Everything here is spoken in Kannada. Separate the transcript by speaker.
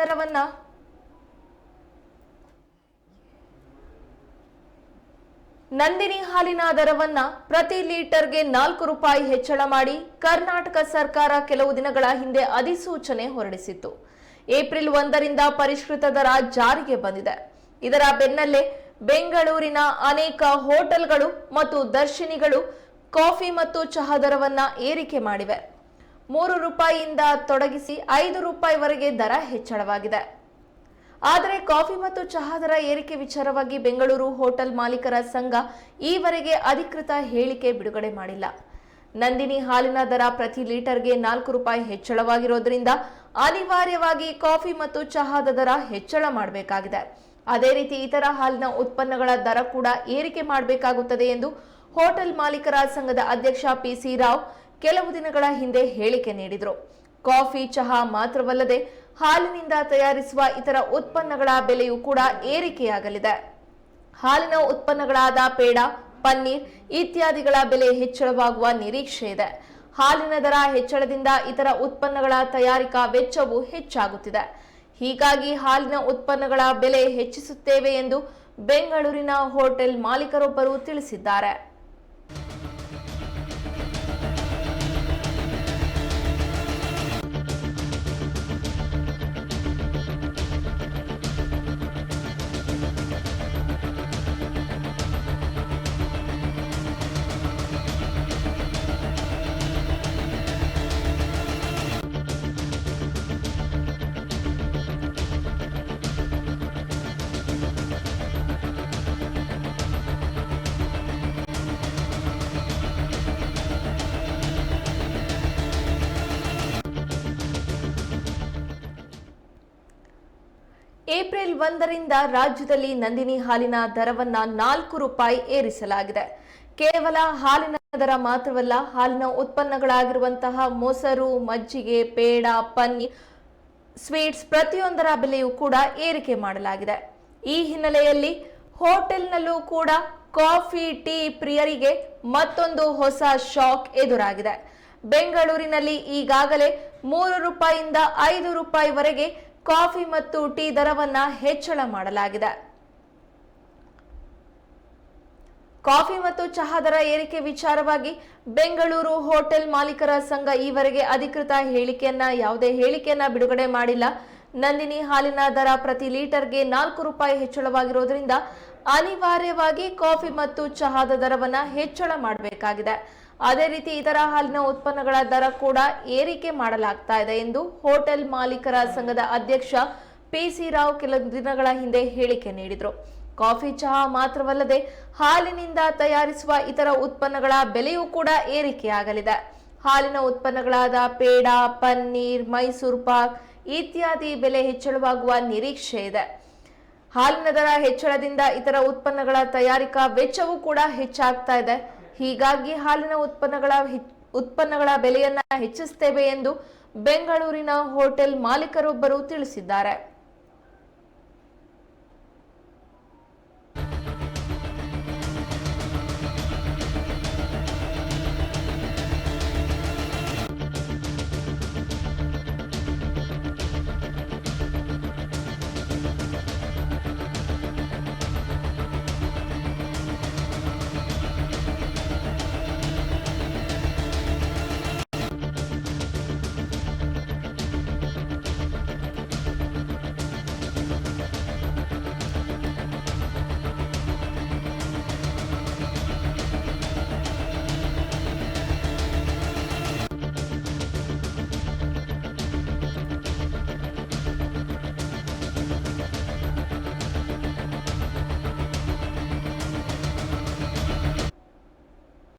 Speaker 1: ದರವನ್ನ ನಂದಿನಿ ಹಾಲಿನ ದರವನ್ನ ಪ್ರತಿ ಲೀಟರ್ಗೆ ನಾಲ್ಕು ರೂಪಾಯಿ ಹೆಚ್ಚಳ ಮಾಡಿ ಕರ್ನಾಟಕ ಸರ್ಕಾರ ಕೆಲವು ದಿನಗಳ ಹಿಂದೆ ಅಧಿಸೂಚನೆ ಹೊರಡಿಸಿತ್ತು. ಏಪ್ರಿಲ್ ಒಂದರಿಂದ ಪರಿಷ್ಕೃತ ದರ ಜಾರಿಗೆ ಬಂದಿದೆ. ಇದರ ಬೆನ್ನಲ್ಲೇ ಬೆಂಗಳೂರಿನ ಅನೇಕ ಹೋಟೆಲ್ಗಳು ಮತ್ತು ದರ್ಶಿನಿಗಳು ಕಾಫಿ ಮತ್ತು ಚಹಾ ದರವನ್ನ ಏರಿಕೆ ಮಾಡಿವೆ. ಮೂರು ರೂಪಾಯಿಯಿಂದ ತೊಡಗಿಸಿ ಐದು ರೂಪಾಯಿವರೆಗೆ ದರ ಹೆಚ್ಚಳವಾಗಿದೆ. ಆದರೆ ಕಾಫಿ ಮತ್ತು ಚಹಾ ದರ ಏರಿಕೆ ವಿಚಾರವಾಗಿ ಬೆಂಗಳೂರು ಹೋಟೆಲ್ ಮಾಲೀಕರ ಸಂಘ ಈವರೆಗೆ ಅಧಿಕೃತ ಹೇಳಿಕೆ ಬಿಡುಗಡೆ ಮಾಡಿಲ್ಲ. ನಂದಿನಿ ಹಾಲಿನ ದರ ಪ್ರತಿ ಲೀಟರ್ಗೆ ನಾಲ್ಕು ರೂಪಾಯಿ ಹೆಚ್ಚಳವಾಗಿರೋದ್ರಿಂದ ಅನಿವಾರ್ಯವಾಗಿ ಕಾಫಿ ಮತ್ತು ಚಹಾದ ದರ ಹೆಚ್ಚಳ ಮಾಡಬೇಕಾಗಿದೆ. ಅದೇ ರೀತಿ ಇತರ ಹಾಲಿನ ಉತ್ಪನ್ನಗಳ ದರ ಕೂಡ ಏರಿಕೆ ಮಾಡಬೇಕಾಗುತ್ತದೆ ಎಂದು ಹೋಟೆಲ್ ಮಾಲೀಕರ ಸಂಘದ ಅಧ್ಯಕ್ಷ ಪಿಸಿ ರಾವ್ ಕೆಲವು ದಿನಗಳ ಹಿಂದೆ ಹೇಳಿಕೆ ನೀಡಿದರು. ಕಾಫಿ, ಚಹಾ ಮಾತ್ರವಲ್ಲದೆ ಹಾಲಿನಿಂದ ತಯಾರಿಸುವ ಇತರ ಉತ್ಪನ್ನಗಳ ಬೆಲೆಯೂ ಕೂಡ ಏರಿಕೆಯಾಗಲಿದೆ. ಹಾಲಿನ ಉತ್ಪನ್ನಗಳಾದ ಪೇಡ, ಪನ್ನೀರ್ ಇತ್ಯಾದಿಗಳ ಬೆಲೆ ಹೆಚ್ಚಳವಾಗುವ ನಿರೀಕ್ಷೆ ಇದೆ. ಹಾಲಿನ ದರ ಹೆಚ್ಚಳದಿಂದ ಇತರ ಉತ್ಪನ್ನಗಳ ತಯಾರಿಕಾ ವೆಚ್ಚವು ಹೆಚ್ಚಾಗುತ್ತಿದೆ. ಹೀಗಾಗಿ ಹಾಲಿನ ಉತ್ಪನ್ನಗಳ ಬೆಲೆ ಹೆಚ್ಚಿಸುತ್ತೇವೆ ಎಂದು ಬೆಂಗಳೂರಿನ ಹೋಟೆಲ್ ಮಾಲೀಕರೊಬ್ಬರು ತಿಳಿಸಿದ್ದಾರೆ. ಏಪ್ರಿಲ್ ಒಂದರಿಂದ ರಾಜ್ಯದಲ್ಲಿ ನಂದಿನಿ ಹಾಲಿನ ದರವನ್ನ ನಾಲ್ಕು ರೂಪಾಯಿ ಏರಿಸಲಾಗಿದೆ. ಕೇವಲ ಹಾಲಿನ ದರ ಮಾತ್ರವಲ್ಲ, ಹಾಲಿನ ಉತ್ಪನ್ನಗಳಾಗಿರುವಂತಹ ಮೊಸರು, ಮಜ್ಜಿಗೆ, ಪೇಡ ಪನ್ನಿ ಸ್ವೀಟ್ಸ್ ಪ್ರತಿಯೊಂದರ ಬೆಲೆಯೂ ಕೂಡ ಏರಿಕೆ ಮಾಡಲಾಗಿದೆ. ಈ ಹಿನ್ನೆಲೆಯಲ್ಲಿ ಹೋಟೆಲ್ನಲ್ಲೂ ಕೂಡ ಕಾಫಿ, ಟೀ ಪ್ರಿಯರಿಗೆ ಮತ್ತೊಂದು ಹೊಸ ಶಾಕ್ ಎದುರಾಗಿದೆ. ಬೆಂಗಳೂರಿನಲ್ಲಿ ಈಗಾಗಲೇ ಮೂರು ರೂಪಾಯಿಯಿಂದ ಐದು ರೂಪಾಯಿವರೆಗೆ ಕಾಫಿ ಮತ್ತು ಟೀ ದರವನ್ನ ಹೆಚ್ಚಳ ಮಾಡಲಾಗಿದೆ. ಕಾಫಿ ಮತ್ತು ಚಹಾ ದರ ಏರಿಕೆ ವಿಚಾರವಾಗಿ ಬೆಂಗಳೂರು ಹೋಟೆಲ್ ಮಾಲೀಕರ ಸಂಘ ಈವರೆಗೆ ಅಧಿಕೃತ ಹೇಳಿಕೆಯನ್ನ, ಯಾವುದೇ ಹೇಳಿಕೆಯನ್ನ ಬಿಡುಗಡೆ ಮಾಡಿಲ್ಲ. ನಂದಿನಿ ಹಾಲಿನ ದರ ಪ್ರತಿ ಲೀಟರ್ಗೆ ನಾಲ್ಕು ರೂಪಾಯಿ ಹೆಚ್ಚಳವಾಗಿರೋದ್ರಿಂದ ಅನಿವಾರ್ಯವಾಗಿ ಕಾಫಿ ಮತ್ತು ಚಹಾದ ದರವನ್ನ ಹೆಚ್ಚಳ ಮಾಡಬೇಕಾಗಿದೆ. ಅದೇ ರೀತಿ ಇತರ ಹಾಲಿನ ಉತ್ಪನ್ನಗಳ ದರ ಕೂಡ ಏರಿಕೆ ಮಾಡಲಾಗ್ತಾ ಇದೆ ಎಂದು ಹೋಟೆಲ್ ಮಾಲೀಕರ ಸಂಘದ ಅಧ್ಯಕ್ಷ ಪಿಸಿ ರಾವ್ ಕೆಲ ದಿನಗಳ ಹಿಂದೆ ಹೇಳಿಕೆ ನೀಡಿದರು. ಕಾಫಿ ಚಹಾ ಮಾತ್ರವಲ್ಲದೆ ಹಾಲಿನಿಂದ ತಯಾರಿಸುವ ಇತರ ಉತ್ಪನ್ನಗಳ ಬೆಲೆಯೂ ಕೂಡ ಏರಿಕೆಯಾಗಲಿದೆ. ಹಾಲಿನ ಉತ್ಪನ್ನಗಳಾದ ಪೇಡ, ಪನ್ನೀರ್, ಮೈಸೂರು ಪಾಕ್ ಇತ್ಯಾದಿ ಬೆಲೆ ಹೆಚ್ಚಳವಾಗುವ ನಿರೀಕ್ಷೆ ಇದೆ. ಹಾಲಿನ ದರ ಹೆಚ್ಚಳದಿಂದ ಇತರ ಉತ್ಪನ್ನಗಳ ತಯಾರಿಕಾ ವೆಚ್ಚವೂ ಕೂಡ ಹೆಚ್ಚಾಗ್ತಾ ಇದೆ. ಹೀಗಾಗಿ ಹಾಲಿನ ಉತ್ಪನ್ನಗಳ ಉತ್ಪನ್ನಗಳ ಬೆಲೆಯನ್ನ ಹೆಚ್ಚಿಸುತ್ತೇವೆ ಎಂದು ಬೆಂಗಳೂರಿನ ಹೋಟೆಲ್ ಮಾಲೀಕರೊಬ್ಬರು ತಿಳಿಸಿದ್ದಾರೆ.